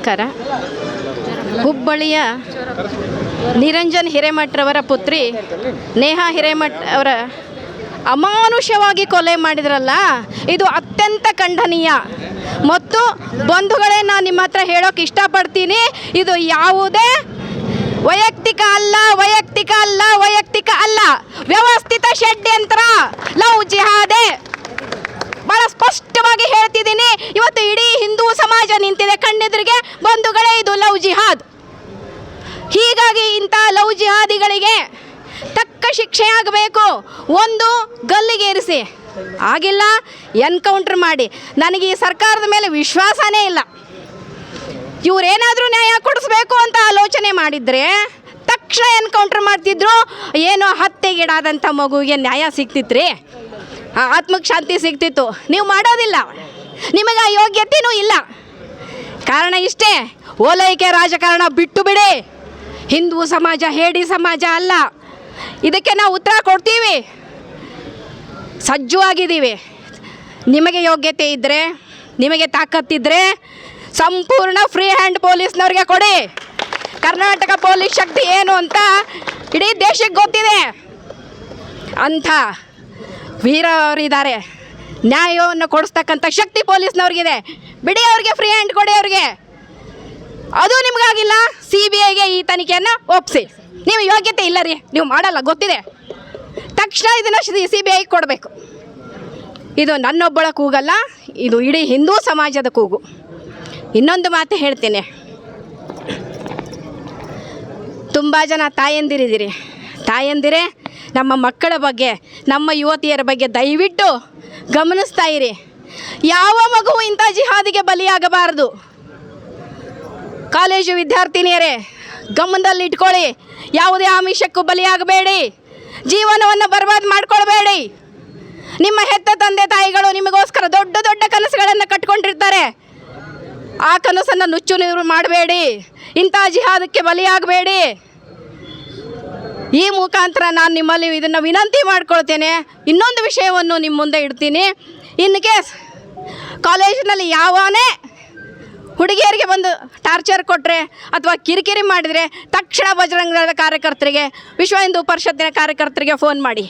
ನಮಸ್ಕಾರ. ಹುಬ್ಬಳ್ಳಿಯ ನಿರಂಜನ್ ಹಿರೇಮಠರವರ ಪುತ್ರಿ ನೇಹಾ ಹಿರೇಮಠ್ ಅವರ ಅಮಾನುಷವಾಗಿ ಕೊಲೆ ಮಾಡಿದ್ರಲ್ಲ, ಇದು ಅತ್ಯಂತ ಖಂಡನೀಯ. ಮತ್ತು ಬಂಧುಗಳೇ ನಾನು ನಿಮ್ಮ ಹತ್ರ ಹೇಳೋಕೆ ಇಷ್ಟಪಡ್ತೀನಿ, ಇದು ಯಾವುದೇ ವೈಯಕ್ತಿಕ ಅಲ್ಲ ವೈಯಕ್ತಿಕ ಅಲ್ಲ ವೈಯಕ್ತಿಕ ಅಲ್ಲ. ವ್ಯವಸ್ಥಿತ ಷಡ್ಯಂತ್ರ. ಲವ್ ಜಿಹಾದೆ. ಬಹಳ ಸ್ಪಷ್ಟವಾಗಿ ಹೇಳ್ತಿದ್ದೀನಿ. ಇವತ್ತು ಇಡೀ ಹಿಂದೂ ಸಮಾಜ ನಿಂತಿದೆ. ಕಣ್ಣೆದುರಿಗೆ ಬಂಧುಗಳೇ ಇದು ಲವ್ ಜಿಹಾದ್. ಹೀಗಾಗಿ ಇಂಥ ಲವ್ ಜಿಹಾದಿಗಳಿಗೆ ತಕ್ಕ ಶಿಕ್ಷೆ ಆಗಬೇಕು. ಒಂದು ಗಲ್ಲಿಗೇರಿಸಿ ಆಗಿಲ್ಲ, ಎನ್ಕೌಂಟರ್ ಮಾಡಿ. ನನಗೆ ಈ ಸರ್ಕಾರದ ಮೇಲೆ ವಿಶ್ವಾಸನೇ ಇಲ್ಲ. ಇವರೇನಾದರೂ ನ್ಯಾಯ ಕೊಡಿಸ್ಬೇಕು ಅಂತ ಆಲೋಚನೆ ಮಾಡಿದರೆ ತಕ್ಷಣ ಎನ್ಕೌಂಟರ್ ಮಾಡ್ತಿದ್ರು, ಏನೋ ಹತ್ತೆಗೀಡಾದಂಥ ಮಗುವಿಗೆ ನ್ಯಾಯ ಸಿಗ್ತಿತ್ತು ಆ ಆತ್ಮಕ್ಕೆ ಶಾಂತಿ ಸಿಗ್ತಿತ್ತು. ನೀವು ಮಾಡೋದಿಲ್ಲ. ನಿಮಗೆ ಆ ಯೋಗ್ಯತೆಯೂ ಇಲ್ಲ. ಕಾರಣ ಇಷ್ಟೇ, ಓಲೈಕೆ ರಾಜಕಾರಣ ಬಿಟ್ಟು ಬಿಡಿ. ಹಿಂದೂ ಸಮಾಜ, ಹೇಡಿ ಸಮಾಜ ಅಲ್ಲ. ಇದಕ್ಕೆ ನಾವು ಉತ್ತರ ಕೊಡ್ತೀವಿ. ಸಜ್ಜು ಆಗಿದ್ದೀವಿ ನಿಮಗೆ ಯೋಗ್ಯತೆ ಇದ್ದರೆ ನಿಮಗೆ ತಾಕತ್ತಿದ್ದರೆ ಸಂಪೂರ್ಣ ಫ್ರೀ ಹ್ಯಾಂಡ್ ಪೊಲೀಸ್ನವ್ರಿಗೆ ಕೊಡಿ. ಕರ್ನಾಟಕ ಪೊಲೀಸ್ ಶಕ್ತಿ ಏನು ಅಂತ ಇಡೀ ದೇಶಕ್ಕೆ ಗೊತ್ತಿದೆ. ಅಂಥ ವೀರವರಿದ್ದಾರೆ. ನ್ಯಾಯವನ್ನು ಕೊಡಿಸ್ತಕ್ಕಂಥ ಶಕ್ತಿ ಪೊಲೀಸ್ನವ್ರಿಗಿದೆ. ಬಿಡಿ ಅವ್ರಿಗೆ ಫ್ರೀ ಹ್ಯಾಂಡ್ ಕೊಡಿ ಅವ್ರಿಗೆ. ಅದು ನಿಮಗಾಗಿಲ್ಲ ಸಿ ಬಿ ಐಗೆ ಈ ತನಿಖೆಯನ್ನು ಒಪ್ಪಿಸಿ ನೀವು ಯೋಗ್ಯತೆ ಇಲ್ಲ ರೀ, ನೀವು ಮಾಡಲ್ಲ, ಗೊತ್ತಿದೆ. ತಕ್ಷಣ ಇದನ್ನು ಸಿ ಬಿ ಐಗೆ ಕೊಡಬೇಕು. ಇದು ನನ್ನೊಬ್ಬಳ ಕೂಗಲ್ಲ, ಇದು ಇಡೀ ಹಿಂದೂ ಸಮಾಜದ ಕೂಗು. ಇನ್ನೊಂದು ಮಾತು ಹೇಳ್ತೇನೆ. ತುಂಬ ಜನ ತಾಯಂದಿರಿದ್ದೀರಿ. ತಾಯಂದಿರೇ, ನಮ್ಮ ಮಕ್ಕಳ ಬಗ್ಗೆ, ನಮ್ಮ ಯುವತಿಯರ ಬಗ್ಗೆ ದಯವಿಟ್ಟು ಗಮನಿಸ್ತಾ ಇರಿ. ಯಾವ ಮಗುವು ಇಂಥ ಜಿಹಾದಿಗೆ ಬಲಿಯಾಗಬಾರದು? ಕಾಲೇಜು ವಿದ್ಯಾರ್ಥಿನಿಯರೇ ಗಮನದಲ್ಲಿ ಇಟ್ಕೊಳ್ಳಿ ಯಾವುದೇ ಆಮಿಷಕ್ಕೂ ಬಲಿಯಾಗಬೇಡಿ. ಜೀವನವನ್ನು ಬರ್ಬಾದ್ ಮಾಡ್ಕೊಳ್ಬೇಡಿ. ನಿಮ್ಮ ಹೆತ್ತ ತಂದೆ ತಾಯಿಗಳು ನಿಮಗೋಸ್ಕರ ದೊಡ್ಡ ದೊಡ್ಡ ಕನಸುಗಳನ್ನು ಕಟ್ಕೊಂಡಿರ್ತಾರೆ. ಆ ಕನಸನ್ನು ನುಚ್ಚು ನೀರು ಮಾಡಬೇಡಿ. ಇಂಥ ಜಿಹಾದಕ್ಕೆ ಬಲಿಯಾಗಬೇಡಿ. ಈ ಮುಖಾಂತರ ನಾನು ನಿಮ್ಮಲ್ಲಿ ಇದನ್ನು ವಿನಂತಿ ಮಾಡ್ಕೊಳ್ತೇನೆ. ಇನ್ನೊಂದು ವಿಷಯವನ್ನು ನಿಮ್ಮ ಮುಂದೆ ಇಡ್ತೀನಿ. ಇನ್ ಕೇಸ್ ಕಾಲೇಜಿನಲ್ಲಿ ಯಾವನೇ ಹುಡುಗಿಯರಿಗೆ ಬಂದು ಟಾರ್ಚರ್ ಕೊಟ್ಟರೆ ಅಥವಾ ಕಿರಿಕಿರಿ ಮಾಡಿದರೆ ತಕ್ಷಣ ಬಜರಂಗ ಕಾರ್ಯಕರ್ತರಿಗೆ, ವಿಶ್ವ ಹಿಂದೂ ಪರಿಷತ್ತಿನ ಕಾರ್ಯಕರ್ತರಿಗೆ ಫೋನ್ ಮಾಡಿ.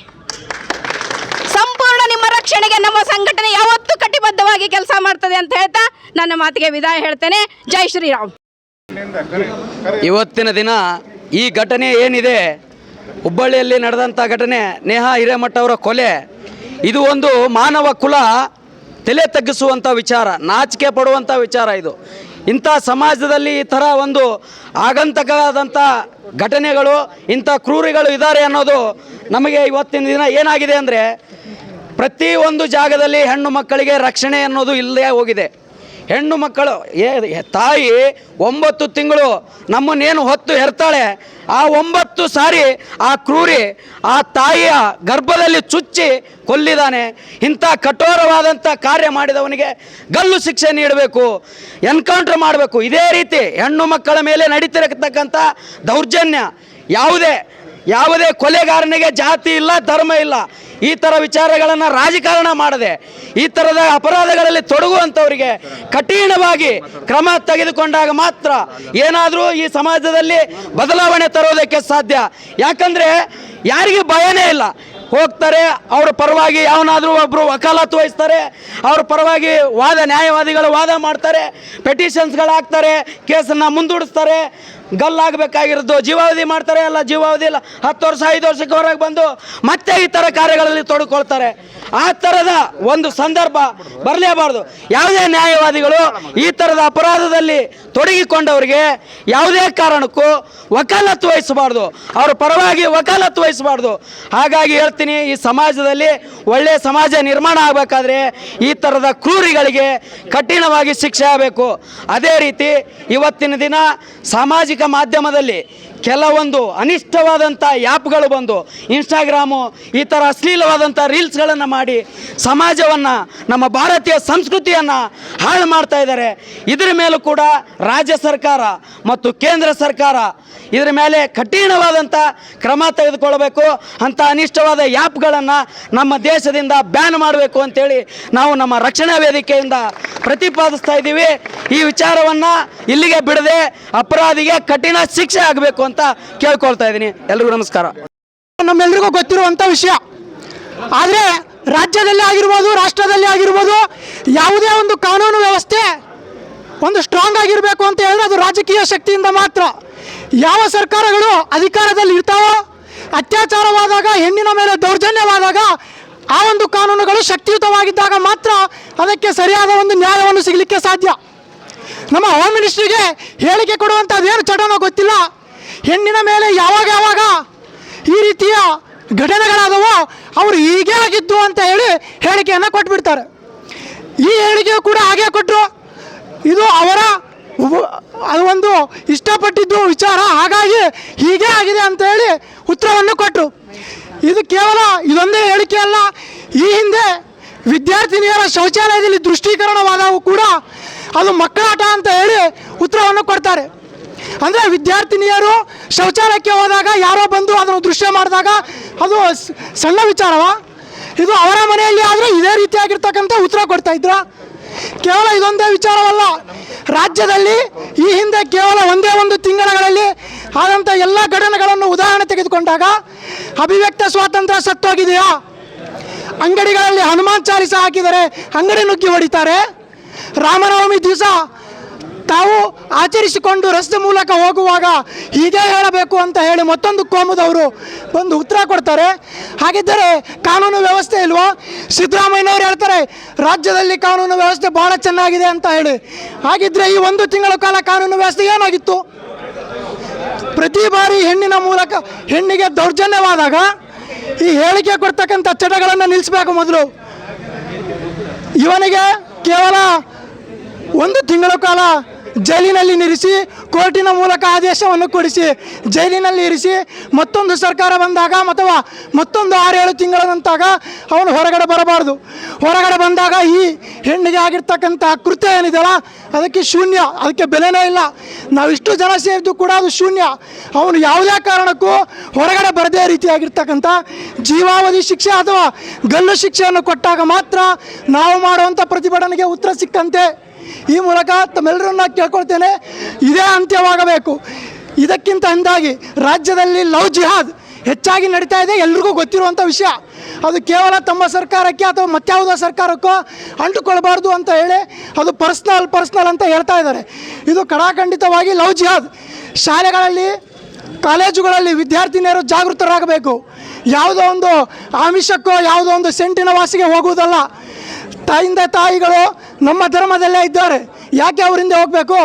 ಸಂಪೂರ್ಣ ನಿಮ್ಮ ರಕ್ಷಣೆಗೆ ನಮ್ಮ ಸಂಘಟನೆ ಯಾವತ್ತೂ ಕಟಿಬದ್ಧವಾಗಿ ಕೆಲಸ ಮಾಡ್ತದೆ ಅಂತ ಹೇಳ್ತಾ ನನ್ನ ಮಾತಿಗೆ ವಿದಾಯ ಹೇಳ್ತೇನೆ. ಜೈ ಶ್ರೀರಾಮ್. ಇವತ್ತಿನ ದಿನ ಈ ಘಟನೆ ಏನಿದೆ? ಹುಬ್ಬಳ್ಳಿಯಲ್ಲಿ ನಡೆದಂಥ ಘಟನೆ ನೇಹಾ ಹಿರೇಮಠ ಅವರ ಕೊಲೆ. ಇದು ಒಂದು ಮಾನವ ಕುಲ ತಲೆ ತಗ್ಗಿಸುವಂಥ ವಿಚಾರ, ನಾಚಿಕೆ ಪಡುವಂಥ ವಿಚಾರ ಇದು. ಇಂಥ ಸಮಾಜದಲ್ಲಿ ಈ ಥರ ಒಂದು ಆಗಂತಕವಾದಂಥ ಘಟನೆಗಳು, ಇಂಥ ಕ್ರೂರಿಗಳು ಇದ್ದಾರೆ ಅನ್ನೋದು ನಮಗೆ ಇವತ್ತಿನ ದಿನ ಏನಾಗಿದೆ ಅಂದರೆ ಪ್ರತಿಯೊಂದು ಜಾಗದಲ್ಲಿ ಹೆಣ್ಣು ಮಕ್ಕಳಿಗೆ ರಕ್ಷಣೆ ಅನ್ನೋದು ಇಲ್ಲದೆ ಹೋಗಿದೆ. ಹೆಣ್ಣು ಮಕ್ಕಳು, ಏ, ತಾಯಿ ಒಂಬತ್ತು ತಿಂಗಳು ನಮ್ಮನ್ನೇನು ಹೊತ್ತು ಹೆರ್ತಾಳೆ, ಆ ಒಂಬತ್ತು ಸಾರಿ ಆ ಕ್ರೂರಿ, ಆ ತಾಯಿಯ ಗರ್ಭದಲ್ಲಿ ಚುಚ್ಚಿ ಕೊಲ್ಲಿದ್ದಾನೆ ಇಂಥ ಕಠೋರವಾದಂಥ ಕಾರ್ಯ ಮಾಡಿದವನಿಗೆ ಗಲ್ಲು ಶಿಕ್ಷೆ ನೀಡಬೇಕು, ಎನ್ಕೌಂಟರ್ ಮಾಡಬೇಕು. ಇದೇ ರೀತಿ ಹೆಣ್ಣು ಮಕ್ಕಳ ಮೇಲೆ ನಡೀತಿರತಕ್ಕಂಥ ದೌರ್ಜನ್ಯ, ಯಾವುದೇ ಯಾವುದೇ ಕೊಲೆಗಾರನಿಗೆ ಜಾತಿ ಇಲ್ಲ, ಧರ್ಮ ಇಲ್ಲ ಈ ಥರ ವಿಚಾರಗಳನ್ನು ರಾಜಕಾರಣ ಮಾಡದೆ, ಈ ಥರದ ಅಪರಾಧಗಳಲ್ಲಿ ತೊಡಗುವಂಥವರಿಗೆ ಕಠಿಣವಾಗಿ ಕ್ರಮ ತೆಗೆದುಕೊಂಡಾಗ ಮಾತ್ರ ಏನಾದರೂ ಈ ಸಮಾಜದಲ್ಲಿ ಬದಲಾವಣೆ ತರೋದಕ್ಕೆ ಸಾಧ್ಯ. ಯಾಕಂದರೆ ಯಾರಿಗೂ ಭಯನೇ ಇಲ್ಲ. ಹೋಗ್ತಾರೆ, ಅವ್ರ ಪರವಾಗಿ ಯಾವನಾದರೂ ಒಬ್ಬರು ವಕಾಲತ್ತು ವಹಿಸ್ತಾರೆ, ಅವ್ರ ಪರವಾಗಿ ವಾದ ನ್ಯಾಯವಾದಿಗಳು ವಾದ ಮಾಡ್ತಾರೆ ಪೆಟಿಷನ್ಸ್ಗಳಾಗ್ತಾರೆ ಕೇಸನ್ನು ಮುಂದೂಡಿಸ್ತಾರೆ ಗಲ್ಲಾಗಬೇಕಾಗಿರೋದು. ಜೀವಾವಧಿ ಮಾಡ್ತಾರೆ ಅಲ್ಲ, ಜೀವಾವಧಿ ಇಲ್ಲ. ಹತ್ತು ವರ್ಷ, ಐದು ವರ್ಷಕ್ಕೆ ಹೊರಗೆ ಬಂದು ಮತ್ತೆ ಈ ಥರ ಕಾರ್ಯಗಳಲ್ಲಿ ತೊಡಕೊಳ್ತಾರೆ. ಆ ಥರದ ಒಂದು ಸಂದರ್ಭ ಬರಲೇಬಾರ್ದು. ಯಾವುದೇ ನ್ಯಾಯವಾದಿಗಳು ಈ ಥರದ ಅಪರಾಧದಲ್ಲಿ ತೊಡಗಿಕೊಂಡವರಿಗೆ ಯಾವುದೇ ಕಾರಣಕ್ಕೂ ವಕಾಲತ್ತು ವಹಿಸಬಾರ್ದು. ಅವ್ರ ಪರವಾಗಿ ವಕಾಲತ್ತು ವಹಿಸಬಾರ್ದು. ಹಾಗಾಗಿ ಹೇಳ್ತೀನಿ, ಈ ಸಮಾಜದಲ್ಲಿ ಒಳ್ಳೆಯ ಸಮಾಜ ನಿರ್ಮಾಣ ಆಗಬೇಕಾದ್ರೆ ಈ ಥರದ ಕ್ರೂರಿಗಳಿಗೆ ಕಠಿಣವಾಗಿ ಶಿಕ್ಷೆ ಆಗಬೇಕು. ಅದೇ ರೀತಿ, ಇವತ್ತಿನ ದಿನ ಸಾಮಾಜಿಕ ಮಾಧ್ಯಮದಲ್ಲಿ ಕೆಲವೊಂದು ಅನಿಷ್ಟವಾದಂಥ ಆ್ಯಪ್ಗಳು ಬಂದು ಇನ್ಸ್ಟಾಗ್ರಾಮು ಈ ಥರ ಅಶ್ಲೀಲವಾದಂಥ ರೀಲ್ಸ್ಗಳನ್ನು ಮಾಡಿ ಸಮಾಜವನ್ನು, ನಮ್ಮ ಭಾರತೀಯ ಸಂಸ್ಕೃತಿಯನ್ನು ಹಾಳು ಮಾಡ್ತಾ ಇದ್ದಾರೆ. ಇದರ ಮೇಲೂ ಕೂಡ ರಾಜ್ಯ ಸರ್ಕಾರ ಮತ್ತು ಕೇಂದ್ರ ಸರ್ಕಾರ ಇದರ ಮೇಲೆ ಕಠಿಣವಾದಂಥ ಕ್ರಮ ತೆಗೆದುಕೊಳ್ಬೇಕು. ಅಂಥ ಅನಿಷ್ಟವಾದ ಆ್ಯಪ್ಗಳನ್ನು ನಮ್ಮ ದೇಶದಿಂದ ಬ್ಯಾನ್ ಮಾಡಬೇಕು ಅಂತೇಳಿ ನಾವು ನಮ್ಮ ರಕ್ಷಣಾ ವೇದಿಕೆಯಿಂದ ಪ್ರತಿಪಾದಿಸ್ತಾ ಇದ್ದೀವಿ. ಈ ವಿಚಾರವನ್ನು ಇಲ್ಲಿಗೆ ಬಿಡದೆ ಅಪರಾಧಿಗೆ ಕಠಿಣ ಶಿಕ್ಷೆ ಆಗಬೇಕು ಅಂತ ಕೇಳ್ಕೊಳ್ತಾ ಇದ್ದೀನಿ. ಎಲ್ರಿಗೂ ನಮಸ್ಕಾರ. ನಮ್ಮೆಲ್ರಿಗೂ ಗೊತ್ತಿರುವಂಥ ವಿಷಯ. ಆದರೆ ರಾಜ್ಯದಲ್ಲಿ ಆಗಿರ್ಬೋದು, ರಾಷ್ಟ್ರದಲ್ಲಿ ಆಗಿರ್ಬೋದು, ಯಾವುದೇ ಒಂದು ಕಾನೂನು ವ್ಯವಸ್ಥೆ ಒಂದು ಸ್ಟ್ರಾಂಗ್ ಆಗಿರಬೇಕು ಅಂತ ಹೇಳಿದ್ರೆ ಅದು ರಾಜಕೀಯ ಶಕ್ತಿಯಿಂದ ಮಾತ್ರ. ಯಾವ ಸರ್ಕಾರಗಳು ಅಧಿಕಾರದಲ್ಲಿ ಇರ್ತಾವೋ, ಅತ್ಯಾಚಾರವಾದಾಗ, ಹೆಣ್ಣಿನ ಮೇಲೆ ದೌರ್ಜನ್ಯವಾದಾಗ ಆ ಒಂದು ಕಾನೂನುಗಳು ಶಕ್ತಿಯುತವಾಗಿದ್ದಾಗ ಮಾತ್ರ ಅದಕ್ಕೆ ಸರಿಯಾದ ಒಂದು ನ್ಯಾಯವನ್ನು ಸಿಗಲಿಕ್ಕೆ ಸಾಧ್ಯ. ನಮ್ಮ ಹೋಮ್ ಮಿನಿಸ್ಟ್ರಿಗೆ ಹೇಳಿಕೆ ಏನು ಚಟನೋ ಗೊತ್ತಿಲ್ಲ. ಹೆಣ್ಣಿನ ಮೇಲೆ ಯಾವಾಗ ಯಾವಾಗ ಈ ರೀತಿಯ ಘಟನೆಗಳಾದವೋ ಅವರು ಹೀಗೆ ಆಗಿದ್ದು ಅಂತ ಹೇಳಿ ಹೇಳಿಕೆಯನ್ನು ಕೊಟ್ಬಿಡ್ತಾರೆ. ಈ ಹೇಳಿಕೆ ಕೂಡ ಹಾಗೆ ಕೊಟ್ಟರು ಇದು ಅವರ ಅದು ಒಂದು ಇಷ್ಟಪಟ್ಟಿದ್ದು ವಿಚಾರ, ಹಾಗಾಗಿ ಹೀಗೆ ಆಗಿದೆ ಅಂತ ಹೇಳಿ ಉತ್ತರವನ್ನು ಕೊಟ್ಟರು ಇದು ಕೇವಲ ಇದೊಂದೇ ಹೇಳಿಕೆ ಅಲ್ಲ, ಈ ಹಿಂದೆ ವಿದ್ಯಾರ್ಥಿನಿಯರ ಶೌಚಾಲಯದಲ್ಲಿ ದೃಷ್ಟೀಕರಣವಾದವು ಕೂಡ ಅದು ಮಕ್ಕಳಾಟ ಅಂತ ಹೇಳಿ ಉತ್ತರವನ್ನು ಕೊಡ್ತಾರೆ. ಅಂದರೆ ವಿದ್ಯಾರ್ಥಿನಿಯರು ಶೌಚಾಲಯಕ್ಕೆ ಹೋದಾಗ ಯಾರೋ ಬಂದು ಅದನ್ನು ದೃಶ್ಯ ಮಾಡಿದಾಗ ಅದು ಸಣ್ಣ ವಿಚಾರವ? ಇದು ಅವರ ಮನೆಯಲ್ಲಿ ಆದರೆ ಇದೇ ರೀತಿಯಾಗಿರ್ತಕ್ಕಂಥ ಉತ್ತರ ಕೊಡ್ತಾ ಇದ್ರ? ಕೇವಲ ಇದೊಂದೇ ವಿಚಾರವಲ್ಲ. ರಾಜ್ಯದಲ್ಲಿ ಈ ಹಿಂದೆ ಕೇವಲ ಒಂದೇ ಒಂದು ತಿಂಗಳಲ್ಲಿ ಆದಂಥ ಎಲ್ಲ ಘಟನೆಗಳನ್ನು ಉದಾಹರಣೆ ತೆಗೆದುಕೊಂಡಾಗ ಅಭಿವ್ಯಕ್ತ ಸ್ವಾತಂತ್ರ್ಯ ಸತ್ತೋಗಿದೆಯಾ? ಅಂಗಡಿಗಳಲ್ಲಿ ಹನುಮಾನ್ ಚಾಲಿಸ ಹಾಕಿದರೆ ಅಂಗಡಿ ನುಗ್ಗಿ ಹೊಡಿತಾರೆ. ರಾಮನವಮಿ ದಿವಸ ತಾವು ಆಚರಿಸಿಕೊಂಡು ರಸ್ತೆ ಮೂಲಕ ಹೋಗುವಾಗ ಹೀಗೆ ಹೇಳಬೇಕು ಅಂತ ಹೇಳಿ ಮತ್ತೊಂದು ಕೋಮುದವರು ಬಂದು ಉತ್ತರ ಕೊಡ್ತಾರೆ. ಹಾಗಿದ್ದರೆ ಕಾನೂನು ವ್ಯವಸ್ಥೆ ಇಲ್ವಾ? ಸಿದ್ದರಾಮಯ್ಯನವರು ಹೇಳ್ತಾರೆ, ರಾಜ್ಯದಲ್ಲಿ ಕಾನೂನು ವ್ಯವಸ್ಥೆ ಭಾಳ ಚೆನ್ನಾಗಿದೆ ಅಂತ ಹೇಳಿ. ಹಾಗಿದ್ರೆ ಈ ಒಂದು ತಿಂಗಳ ಕಾಲ ಕಾನೂನು ವ್ಯವಸ್ಥೆ ಏನಾಗಿತ್ತು? ಪ್ರತಿ ಬಾರಿ ಹೆಣ್ಣಿನ ಮೂಲಕ, ಹೆಣ್ಣಿಗೆ ದೌರ್ಜನ್ಯವಾದಾಗ ಈ ಹೇಳಿಕೆ ಕೊಡ್ತಕ್ಕಂಥ ಚಟಗಳನ್ನು ನಿಲ್ಲಿಸಬೇಕು ಮೊದಲು. ಇವನಿಗೆ ಕೇವಲ ಒಂದು ತಿಂಗಳ ಕಾಲ ಜೈಲಿನಲ್ಲಿ ನಿರಿಸಿ, ಕೋರ್ಟಿನ ಮೂಲಕ ಆದೇಶವನ್ನು ಕೊಡಿಸಿ, ಜೈಲಿನಲ್ಲಿ ಇರಿಸಿ, ಮತ್ತೊಂದು ಸರ್ಕಾರ ಬಂದಾಗ ಅಥವಾ ಮತ್ತೊಂದು ಆರೇಳು ತಿಂಗಳಂತಾಗ ಅವನು ಹೊರಗಡೆ ಬರಬಾರ್ದು. ಹೊರಗಡೆ ಬಂದಾಗ ಈ ಹೆಣ್ಣಿಗೆ ಆಗಿರ್ತಕ್ಕಂಥ ಕೃತ್ಯ ಏನಿದೆಯಲ್ಲ, ಅದಕ್ಕೆ ಶೂನ್ಯ, ಅದಕ್ಕೆ ಬೆಲೆನೇ ಇಲ್ಲ. ನಾವಿಷ್ಟು ಜನ ಸೇರಿದ್ದು ಕೂಡ ಅದು ಶೂನ್ಯ. ಅವನು ಯಾವುದೇ ಕಾರಣಕ್ಕೂ ಹೊರಗಡೆ ಬರದೇ ರೀತಿಯಾಗಿರ್ತಕ್ಕಂಥ ಜೀವಾವಧಿ ಶಿಕ್ಷೆ ಅಥವಾ ಗಲ್ಲು ಶಿಕ್ಷೆಯನ್ನು ಕೊಟ್ಟಾಗ ಮಾತ್ರ ನಾವು ಮಾಡುವಂಥ ಪ್ರತಿಭಟನೆಗೆ ಉತ್ತರ ಸಿಕ್ಕಂತೆ. ಈ ಮೂಲಕ ತಮ್ಮೆಲ್ಲರನ್ನ ಕೇಳ್ಕೊಳ್ತೇನೆ. ಇದೇ ಅಂತ್ಯವಾಗಬೇಕು. ಇದಕ್ಕಿಂತ ಅಂದಾಗಿ ರಾಜ್ಯದಲ್ಲಿ ಲವ್ ಜಿಹಾದ್ ಹೆಚ್ಚಾಗಿ ನಡೀತಾ ಇದೆ, ಎಲ್ರಿಗೂ ಗೊತ್ತಿರುವಂಥ ವಿಷಯ. ಅದು ಕೇವಲ ತಮ್ಮ ಸರ್ಕಾರಕ್ಕೆ ಅಥವಾ ಮತ್ಯಾವುದೋ ಸರ್ಕಾರಕ್ಕೋ ಅಂಟುಕೊಳ್ಬಾರ್ದು ಅಂತ ಹೇಳಿ ಅದು ಪರ್ಸ್ನಲ್ ಪರ್ಸ್ನಲ್ ಅಂತ ಹೇಳ್ತಾ ಇದ್ದಾರೆ. ಇದು ಕಡಾಖಂಡಿತವಾಗಿ ಲವ್ ಜಿಹಾದ್. ಶಾಲೆಗಳಲ್ಲಿ, ಕಾಲೇಜುಗಳಲ್ಲಿ ವಿದ್ಯಾರ್ಥಿನಿಯರು ಜಾಗೃತರಾಗಬೇಕು. ಯಾವುದೋ ಒಂದು ಆಮಿಷಕ್ಕೋ, ಯಾವುದೋ ಒಂದು ಸೆಂಟಿನ ವಾಸಿಗೆ ಹೋಗುವುದಲ್ಲ. ತಾಯಿಂದ ತಾಯಿಗಳು ನಮ್ಮ ಧರ್ಮದಲ್ಲೇ ಇದ್ದಾರೆ. ಯಾಕೆ ಅವರಿಂದ ಹೋಗಬೇಕು?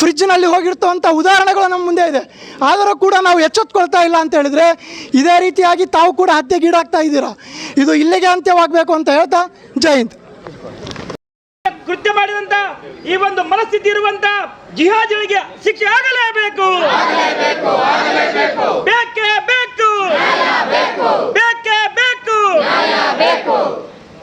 ಫ್ರಿಜ್ನಲ್ಲಿ ಹೋಗಿರ್ತವಂಥ ಉದಾಹರಣೆಗಳು ನಮ್ಮ ಮುಂದೆ ಇದೆ. ಆದರೂ ಕೂಡ ನಾವು ಎಚ್ಚೆತ್ಕೊಳ್ತಾ ಇಲ್ಲ ಅಂತ ಹೇಳಿದರೆ ಇದೇ ರೀತಿಯಾಗಿ ತಾವು ಕೂಡ ಹತ್ಯೆಗೀಡಾಗ್ತಾ ಇದ್ದೀರಾ? ಇದು ಇಲ್ಲಿಗೆ ಅಂತ್ಯವಾಗಬೇಕು ಅಂತ ಹೇಳ್ತಾ ಜೈ ಹಿಂದ್. ಕೃತ್ಯ ಮಾಡಿದಂತ ಈ ಒಂದು ಮನಸ್ಥಿತಿ ಇರುವಂತ ಜಿಹಾಜಿಗೆ ಶಿಕ್ಷೆ ಆಗಲೇಬೇಕು. ಬೇಕೇ ಬೇಕು. ಬೇಕೇ. ಬೇಕು.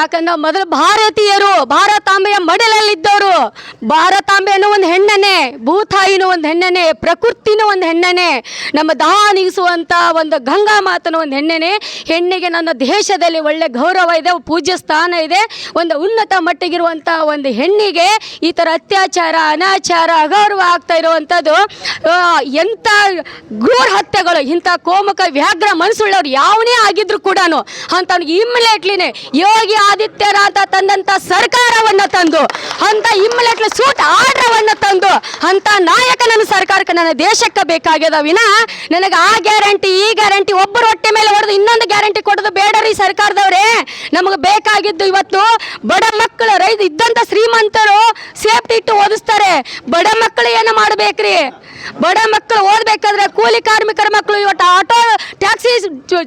ಯಾಕಂದ್ರೆ ಮೊದಲು ಭಾರತೀಯರು, ಭಾರತಾಂಬೆಯ ಮಡಲಲ್ಲಿದ್ದವರು. ಭಾರತಾಂಬೆ ಅನ್ನೋ ಒಂದು ಹೆಣ್ಣನೆ ಭೂತಾಯಿನೂ ಒಂದು ಹೆಣ್ಣನೆ ಪ್ರಕೃತಿನೂ ಒಂದು ಹೆಣ್ಣನೆ ನಮ್ಮ ದಾನಿಸುವಂಥ ಒಂದು ಗಂಗಾ ಮಾತನ ಒಂದು ಹೆಣ್ಣನೆ ಹೆಣ್ಣಿಗೆ ನನ್ನ ದೇಶದಲ್ಲಿ ಒಳ್ಳೆ ಗೌರವ ಇದೆ, ಪೂಜ್ಯ ಸ್ಥಾನ ಇದೆ. ಒಂದು ಉನ್ನತ ಮಟ್ಟಿಗಿರುವಂಥ ಒಂದು ಹೆಣ್ಣಿಗೆ ಈ ಥರ ಅತ್ಯಾಚಾರ, ಅನಾಚಾರ, ಅಗೌರವ ಆಗ್ತಾ ಇರುವಂಥದ್ದು ಎಂಥ ಕ್ರೂರ ಹತ್ಯೆಗಳು, ಇಂಥ ಕೋಮಕ ವ್ಯಾಘ್ರ ಮನಸ್ಸುಳ್ಳವ್ರು ಯಾವನೇ ಆಗಿದ್ರು ಕೂಡ ಅಂಥವ್ನಿಗೆ ಇಮ್ಮಿಡಿಯೇಟ್ಲಿನೇ ಯೋಗಿ ಆದಿತ್ಯನಾಥ ತಂದಂತ ಸರ್ಕಾರವನ್ನ ತಂದು, ಅಂತ ಇಮ್ಮಿಡಿಯೇಟ್ಲಿ ಸೂಟ್ ಆರ್ಡ್ರವನ್ನು ತಂದು, ಅಂತ ನಾಯಕ ನನ್ನ ಸರ್ಕಾರಕ್ಕೆ ನನ್ನ ದೇಶಕ್ಕೆ ಬೇಕಾಗ್ಯದ ವಿನ, ನನಗೆ ಆ ಗ್ಯಾರಂಟಿ, ಈ ಗ್ಯಾರಂಟಿ ಒಬ್ಬರು ಹೊಟ್ಟೆ ಮೇಲೆ ಹೊಡೆದು ಇನ್ನೊಂದು ಗ್ಯಾರಂಟಿ ಕೊಡೋದು ಬೇಡ ರೀ ಸರ್ಕಾರದವ್ರೆ ನಮಗೆ ಬೇಕಾಗಿದ್ದು ಇವತ್ತು ಬಡ ಮಕ್ಕಳು ರೈತ ಇದ್ದಂಥ ಶ್ರೀಮಂತರು ಸೇಫ್ಟಿ ಇಟ್ಟು ಓದಿಸ್ತಾರೆ. ಬಡ ಮಕ್ಕಳು ಏನು ಮಾಡಬೇಕ್ರಿ? ಬಡ ಮಕ್ಕಳು ಓದ್ಬೇಕಾದ್ರೆ ಕೂಲಿ ಕಾರ್ಮಿಕರ ಮಕ್ಕಳು, ಇವತ್ತು ಆಟೋ ಟ್ಯಾಕ್ಸಿ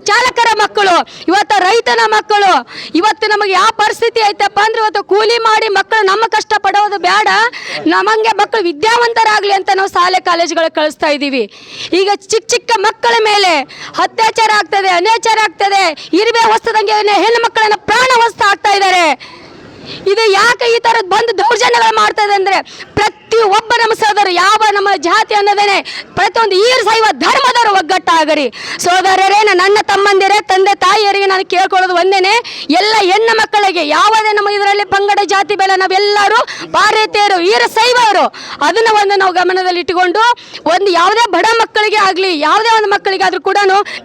ಚಾಲಕರ ಮಕ್ಕಳು, ಇವತ್ತು ರೈತನ ಮಕ್ಕಳು. ಇವತ್ತು ನಮಗೆ ಯಾವ ಪರಿಸ್ಥಿತಿ ಐತಪ್ಪ ಅಂದ್ರೆ ಇವತ್ತು ಕೂಲಿ ಮಾಡಿ ಮಕ್ಕಳು ನಮ್ಮ ಕಷ್ಟ ಪಡೋದು ಬೇಡ. ನಮಗೆ ಮಕ್ಕಳು ವಿದ್ಯಾವಂತರಾಗಲಿ ಅಂತ ನಾವು ಶಾಲೆ, ಕಾಲೇಜುಗಳು ಕಳಿಸ್ತಾ ಇದ್ದೀವಿ. ಈಗ ಚಿಕ್ಕ ಚಿಕ್ಕ ಮಕ್ಕಳ ಮೇಲೆ ಅತ್ಯಾಚಾರ ಆಗ್ತದೆ ಅನಾಚಾರ ಆಗ್ತದೆ. ಇರುವೆ ಹೊಸದಂಗೆ ಹೆಣ್ಣು ಮಕ್ಕಳನ್ನ ಪ್ರಾಣ ಹೊಸ್ತ ಆಗ್ತಾ ಇದ್ದಾರೆ. ಇದು ಯಾಕೆ ಈ ಥರದ್ದು ಬಂದು ದೌರ್ಜನ್ಯಗಳು ಮಾಡ್ತಾ ಇದೆ ಅಂದರೆ ಪ್ರತಿ ಒಬ್ಬ ನಮ್ಮ ಸೋದರ ಯಾವ ನಮ್ಮ ಜಾತಿ ಅನ್ನೋದೇನೆ ಪ್ರತಿಯೊಂದು ಈರ್ ಸೈವ ಧರ್ಮದವರು ಒಗ್ಗಟ್ಟಾಗರಿ. ಸೋದರರೇ ನನ್ನ ತಮ್ಮಂದಿರೇ, ತಂದೆ, ತಾಯಿಯರಿಗೆ ನಾನು ಕೇಳ್ಕೊಳ್ಳೋದು ಒಂದೇನೆ, ಎಲ್ಲ ಹೆಣ್ಣು ಮಕ್ಕಳಿಗೆ ಯಾವುದೇ ನಮ್ಮ ಇದರಲ್ಲಿ ಪಂಗಡ ಜಾತಿ ಬೇಡ ನಾವೆಲ್ಲರೂ ಭಾರತೀಯರು, ಈರ ಸೈವರು ಅದನ್ನ ಒಂದು ನಾವು ಗಮನದಲ್ಲಿ ಇಟ್ಟುಕೊಂಡು ಒಂದು ಯಾವುದೇ ಬಡ ಮಕ್ಕಳಿಗೆ ಆಗಲಿ, ಯಾವುದೇ ಒಂದು ಮಕ್ಕಳಿಗೆ ಆದರೂ ಕೂಡ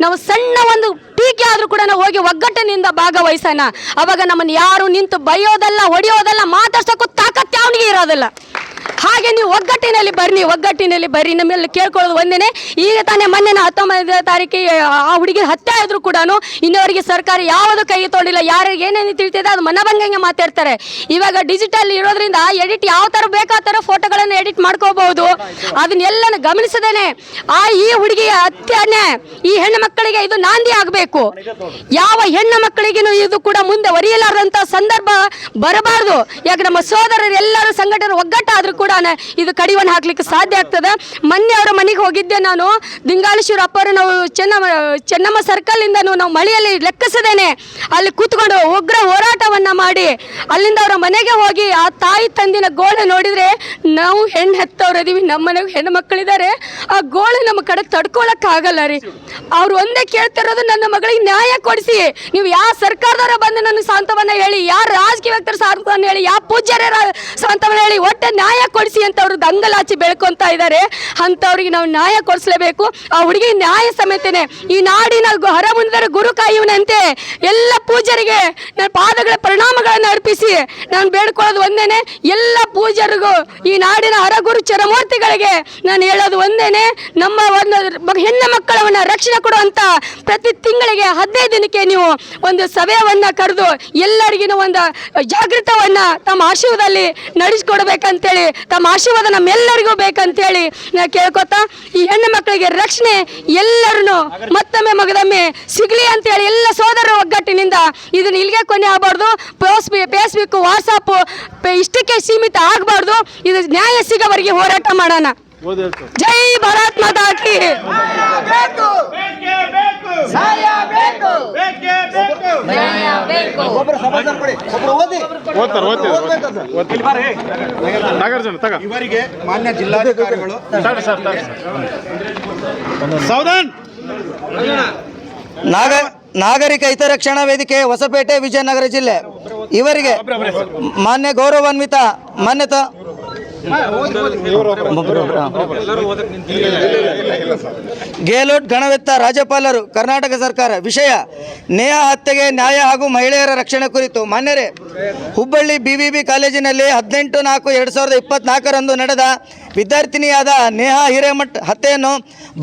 ನಾವು ಸಣ್ಣ ಒಂದು ಟೀಕೆ ಆದರೂ ಕೂಡ ನಾವು ಹೋಗಿ ಒಗ್ಗಟ್ಟಿನಿಂದ ಭಾಗವಹಿಸೋಣ. ಅವಾಗ ನಮ್ಮನ್ನು ಯಾರು ನಿಂತು ಬೈಯೋದಲ್ಲ, ಹೊಡೆಯೋದಲ್ಲ, ಮಾತಾಡ್ಸೋಕ್ಕೂ ತಾಕತ್ತು ಅವನಿಗೆ ಇರೋದಿಲ್ಲ. ಹಾಗೆ ನೀವು ಒಗ್ಗಟ್ಟಿನಲ್ಲಿ ಬರ್ರಿ ಒಗ್ಗಟ್ಟಿನಲ್ಲಿ ಬರ್ರಿ. ನಮ್ಮಲ್ಲಿ ಕೇಳ್ಕೊಳ್ಳೋದು ಒಂದೇನೆ. ಈಗ ತಾನೇ ಮೊನ್ನೆ ಹತ್ತೊಂಬತ್ತನೇ ತಾರೀಕಿಗೆ, ಆ ಹುಡುಗಿ ಹತ್ಯೆ ಆದರೂ ಕೂಡ ಇನ್ನವರಿಗೆ ಸರ್ಕಾರ ಯಾವುದು ಕೈ ತೊಗೊಂಡಿಲ್ಲ ಯಾರಿಗೆ ಏನೇನು ತಿಳಿತಿದೆ ಅದು ಮನಭಂಗಂಗೆ ಮಾತಾಡ್ತಾರೆ. ಇವಾಗ ಡಿಜಿಟಲ್ ಇರೋದ್ರಿಂದ ಎಡಿಟ್ ಯಾವ ಥರ ಬೇಕಾ ಥರ ಫೋಟೋಗಳನ್ನು ಎಡಿಟ್ ಮಾಡ್ಕೋಬಹುದು. ಅದನ್ನೆಲ್ಲ ಗಮನಿಸದೇನೆ. ಆ ಈ ಹುಡುಗಿಯ ಹತ್ಯೆನೇ ಈ ಹೆಣ್ಣು ಮಕ್ಕಳಿಗೆ ಇದು ನಾಂದಿ ಆಗಬೇಕು. ಯಾವ ಹೆಣ್ಣು ಮಕ್ಕಳಿಗೂ ಇದು ಕೂಡ ಮುಂದೆ ಸಂದರ್ಭ ಬರಬಾರ್ದು. ಯಾಕೆ ನಮ್ಮ ಸೋದರರು ಎಲ್ಲರೂ ಸಂಘಟನೆ ಒಗ್ಗಟ್ಟಾದರೂ ಕೂಡ ಇದು ಕಡಿವನ್ನು ಹಾಕ್ಲಿಕ್ಕೆ ಸಾಧ್ಯ ಆಗ್ತದೆ. ಮೊನ್ನೆ ಅವರ ಮನೆಗೆ ಹೋಗಿದ್ದೆ ನಾನು. ದಿಂಗಾಲೇಶ್ವರ ಅಪ್ಪರು ನಾವು ಚೆನ್ನಮ್ಮ ಚೆನ್ನಮ್ಮ ಸರ್ಕಲ್ನಿಂದನೂ ನಾವು ಮಳೆಯಲ್ಲಿ ಲೆಕ್ಕಿಸದೇನೆ ಅಲ್ಲಿ ಕೂತ್ಕೊಂಡು ಉಗ್ರ ಹೋರಾಟವನ್ನ ಮಾಡಿ. ಅಲ್ಲಿಂದ ಅವರ ಮನೆಗೆ ಹೋಗಿ ಆ ತಾಯಿ ತಂದಿನ ಗೋಳು ನೋಡಿದ್ರೆ ನಾವು ಹೆಣ್ಣು ಹೆತ್ತವ್ರು ಇದೀವಿ. ನಮ್ಮ ಮನೆಗೆ ಹೆಣ್ಣು ಮಕ್ಕಳಿದ್ದಾರೆ. ಆ ಗೋಳು ನಮ್ಮ ಕಡೆ ತಡ್ಕೊಳಕ್ಕಾಗಲ್ಲ ರೀ. ಅವ್ರು ಒಂದೇ ಕೇಳ್ತಿರೋದು ನನ್ನ ಮಗಳಿಗೆ ನ್ಯಾಯ ಕೊಡಿಸಿ. ನೀವು ಯಾವ ಸರ್ಕಾರದವರ ಬಂದು ನನ್ನ ಸಾಂತ್ವನ ಹೇಳಿ ಯಾರ ರಾಜಕೀಯ ವ್ಯಕ್ತರ ಸಾಂತ್ವನ ಹೇಳಿ. ಯಾವ ಪೂಜ್ಯರ ಸಾಂತ್ವನ ಹೇಳಿ, ಒಟ್ಟೆ ನ್ಯಾಯ ಕೊಡಿಸಿ ಅಂತ ಅವರು ದಂಗಲಾಚಿ ಬೆಳ್ಕೊಂತ ಇದ್ದಾರೆ ಅಂಥವ್ರಿಗೆ ನಾವು ನ್ಯಾಯ ಕೊಡಿಸ್ಲೇಬೇಕು. ಆ ಹುಡುಗಿ ನ್ಯಾಯ ಸಮೇತನೆ ಈ ನಾಡಿನ ಹೊರ ಮುಂದರ ಗುರು ಕಾಯುವನಂತೆ ಎಲ್ಲ ಪೂಜರಿಗೆ ನನ್ನ ಪಾದಗಳ ಪರಿಣಾಮಗಳನ್ನು ಅರ್ಪಿಸಿ ನಾನು ಬೇಡ್ಕೊಳ್ಳೋದು ಒಂದೇನೆ. ಎಲ್ಲ ಪೂಜರಿಗೂ ಈ ನಾಡಿನ ಹರಗುರು ಚರಮೂರ್ತಿಗಳಿಗೆ ನಾನು ಹೇಳೋದು ಒಂದೇನೆ. ನಮ್ಮ ಒಂದು ಹೆಣ್ಣು ಮಕ್ಕಳವನ್ನ ರಕ್ಷಣೆ ಕೊಡುವಂತ ಪ್ರತಿ ತಿಂಗಳಿಗೆ ಹದಿನೈದು ದಿನಕ್ಕೆ ನೀವು ಒಂದು ಸಭೆಯವನ್ನ ಕರೆದು ಎಲ್ಲರಿಗಿನ ಒಂದು ಜಾಗೃತವನ್ನ ತಮ್ಮ ಆಶೀರ್ವಾದಲ್ಲಿ ನಡೆಸ್ಕೊಡ್ಬೇಕಂತೇಳಿ, ತಮ್ಮ ಆಶೀರ್ವಾದ ನಮ್ಮೆಲ್ಲರಿಗೂ ಬೇಕಂತೇಳಿ ನಾ ಕೇಳ್ಕೊತಾ, ಈ ಹೆಣ್ಣು ಮಕ್ಕಳಿಗೆ ರಕ್ಷಣೆ ಎಲ್ಲರೂ ಮತ್ತೊಮ್ಮೆ ಮಗದೊಮ್ಮೆ ಸಿಗಲಿ ಅಂತೇಳಿ ಎಲ್ಲ ಸೋದರ ಒಗ್ಗಟ್ಟಿನಿಂದ ಇದನ್ನ ಇಲ್ಲಿಗೆ ಕೊನೆ ಆಗಬಾರ್ದು. ಫೇಸ್ಬುಕ್ ವಾಟ್ಸಪ್ಪು ಇಷ್ಟಕ್ಕೆ ಸೀಮಿತ ಆಗಬಾರ್ದು. ಇದು ನ್ಯಾಯ ಸಿಗೋವರೆಗೆ ಹೋರಾಟ ಮಾಡೋಣ. ಜೈ ಭಾರತ್ ಮಾತಾ ಕಿ ಬೇಕೇ. ಬೇಕು. ಬೇಕೇ ಬೇಕು ಓದ್ತಾರೆ ಓದ್ತಾರೆ ನಾಗಾರ್ಜುನ ತಗ. ಇವರಿಗೆ ಮಾನ್ಯ ಜಿಲ್ಲಾಧಿಕಾರಿಗಳು ನಾಗ ನಾಗರಿಕ ಹಿತರಕ್ಷಣಾ ವೇದಿಕೆ ಹೊಸಪೇಟೆ ವಿಜಯನಗರ ಜಿಲ್ಲೆ. ಇವರಿಗೆ ಮಾನ್ಯ ಗೌರವಾನ್ವಿತ ಮಾನ್ಯತ ಗೆಹ್ಲೋಟ್ ಗಣವೆತ್ತ ರಾಜ್ಯಪಾಲರು ಕರ್ನಾಟಕ ಸರ್ಕಾರ. ವಿಷಯ ನೇಹಾ ಹತ್ಯೆಗೆ ನ್ಯಾಯ ಹಾಗೂ ಮಹಿಳೆಯರ ರಕ್ಷಣೆ ಕುರಿತು. ಮಾನ್ಯರೇ ಹುಬ್ಬಳ್ಳಿ ಬಿವಿಬಿ ಕಾಲೇಜಿನಲ್ಲಿ ಹದಿನೆಂಟು ನಾಲ್ಕು ಎರಡು ಸಾವಿರದ ಇಪ್ಪತ್ನಾಲ್ಕರಂದು ನಡೆದ ವಿದ್ಯಾರ್ಥಿನಿಯಾದ ನೇಹಾ ಹಿರೇಮಠ್ ಹತ್ಯೆಯನ್ನು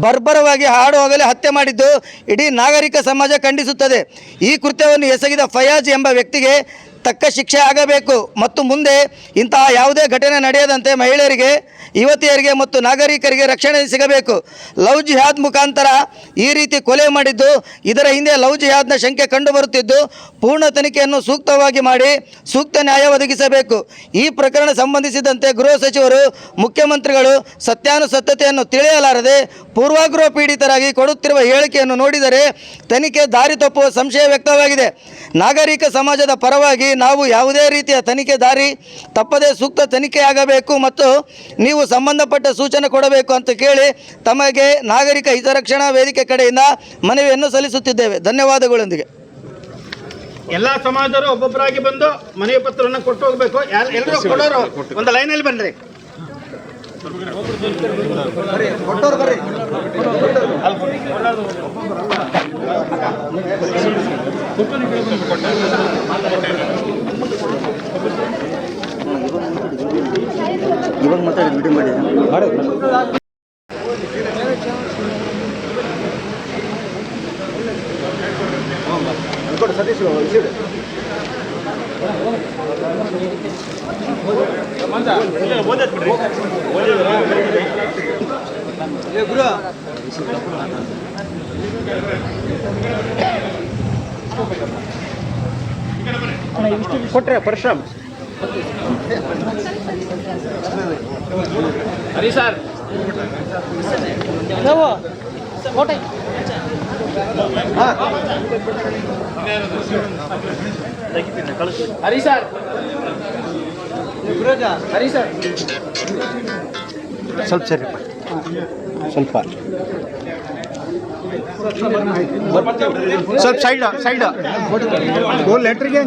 ಬರ್ಬರವಾಗಿ ಹಾಡು ಹೋಗಲೇ ಹತ್ಯೆ ಮಾಡಿದ್ದು ಇಡೀ ನಾಗರಿಕ ಸಮಾಜ ಖಂಡಿಸುತ್ತದೆ. ಈ ಕೃತ್ಯವನ್ನು ಎಸಗಿದ ಫಯಾಜ್ ಎಂಬ ವ್ಯಕ್ತಿಗೆ ತಕ್ಕ ಶಿಕ್ಷೆ ಆಗಬೇಕು. ಮತ್ತು ಮುಂದೆ ಇಂತಹ ಯಾವುದೇ ಘಟನೆ ನಡೆಯದಂತೆ ಮಹಿಳೆಯರಿಗೆ, ಯುವತಿಯರಿಗೆ ಮತ್ತು ನಾಗರಿಕರಿಗೆ ರಕ್ಷಣೆ ಸಿಗಬೇಕು. ಲವ್ ಜಿಹಾದ್ ಮುಖಾಂತರ ಈ ರೀತಿ ಕೊಲೆ ಮಾಡಿದ್ದು, ಇದರ ಹಿಂದೆ ಲವ್ ಜಿಹಾದ್ನ ಶಂಕೆ ಕಂಡುಬರುತ್ತಿದ್ದು, ಪೂರ್ಣ ತನಿಖೆಯನ್ನು ಸೂಕ್ತವಾಗಿ ಮಾಡಿ ಸೂಕ್ತ ನ್ಯಾಯ ಒದಗಿಸಬೇಕು. ಈ ಪ್ರಕರಣ ಸಂಬಂಧಿಸಿದಂತೆ ಗೃಹ ಸಚಿವರು, ಮುಖ್ಯಮಂತ್ರಿಗಳು ಸತ್ಯಾನುಸತ್ಯತೆಯನ್ನು ತಿಳಿಯಲಾರದೆ ಪೂರ್ವಾಗ್ರಹ ಪೀಡಿತರಾಗಿ ಕೊಡುತ್ತಿರುವ ಹೇಳಿಕೆಯನ್ನು ನೋಡಿದರೆ ತನಿಖೆ ದಾರಿ ತಪ್ಪುವ ಸಂಶಯ ವ್ಯಕ್ತವಾಗಿದೆ. ನಾಗರಿಕ ಸಮಾಜದ ಪರವಾಗಿ ನಾವು ಯಾವುದೇ ರೀತಿಯ ತನಿಖೆ ದಾರಿ ತಪ್ಪದೇ ಸೂಕ್ತ ತನಿಖೆ ಆಗಬೇಕು ಮತ್ತು ನೀವು ಸಂಬಂಧಪಟ್ಟ ಸೂಚನೆ ಕೊಡಬೇಕು ಅಂತ ಕೇಳಿ ತಮಗೆ ನಾಗರಿಕ ಹಿತರಕ್ಷಣಾ ವೇದಿಕೆ ಕಡೆಯಿಂದ ಮನವಿಯನ್ನು ಸಲ್ಲಿಸುತ್ತಿದ್ದೇವೆ. ಧನ್ಯವಾದಗಳೊಂದಿಗೆ. ಎಲ್ಲಾ ಸಮಾಜರು ಒಬ್ಬೊಬ್ಬರಾಗಿ ಬಂದು ಮನವಿ ಪತ್ರವನ್ನು ಕೊಟ್ಟು ಹೋಗಬೇಕು. ಎಲ್ಲರೂ ಕೊಡೋರು, ಒಂದು ಲೈನಲ್ಲಿ ಬನ್ರಿ. ಇವಾಗ ಮತ್ತೆ ವಿಡಿಯೋ ಮಾಡಿ. ಕೊಟ್ರೆ Parashuram Hari sir Hari sir Hari sir ಸ್ವಲ್ಪ ಸರಿ ಸ್ವಲ್ಪ. ಸ್ವಲ್ಪ ಸೈಡ್ ಸೈಡ್ ಲೆಟ್ರಿಗೆ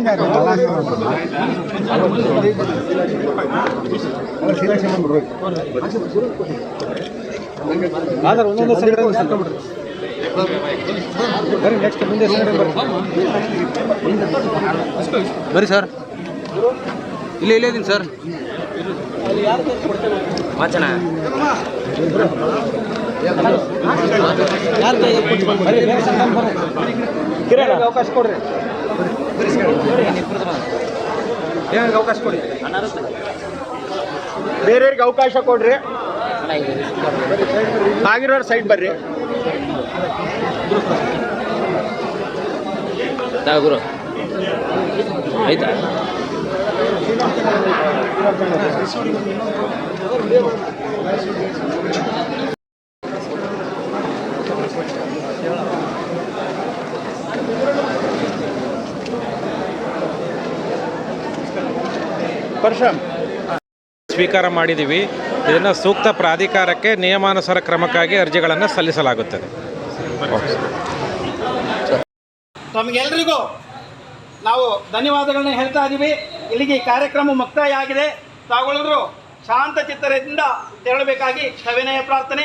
ಬರ್ರಿ ಸರ್. ಇಲ್ಲೇ ಇಲ್ಲೇ ಇದೀನಿ ಸರ್. ಅವಕಾಶ ಕೊಡ್ರಿ ಅವಕಾಶ ಕೊಡಿ? ಬೇರೆಯವ್ರಿಗೆ ಅವಕಾಶ ಕೊಡ್ರಿ. ಆಗಿರೋರು ಸೈಡ್ ಬರ್ರಿ. ಗುರು. ಆಯ್ತಾ? ಸ್ವೀಕಾರ ಮಾಡಿದ್ದೀವಿ. ಇದನ್ನು ಸೂಕ್ತ ಪ್ರಾಧಿಕಾರಕ್ಕೆ ನಿಯಮಾನುಸಾರ ಕ್ರಮಕ್ಕಾಗಿ ಅರ್ಜಿಗಳನ್ನು ಸಲ್ಲಿಸಲಾಗುತ್ತದೆ. ತಮಗೆಲ್ರಿಗೂ ನಾವು ಧನ್ಯವಾದಗಳನ್ನ ಹೇಳ್ತಾ ಇದ್ದೀವಿ ಇಲ್ಲಿಗೆ ಕಾರ್ಯಕ್ರಮ ಮುಕ್ತಾಯ ಆಗಿದೆ ತಾವುಗಳು ಶಾಂತ ಚಿತ್ತರದಿಂದ ತೆರಳಬೇಕಾಗಿ ಸವಿನಯ ಪ್ರಾರ್ಥನೆ.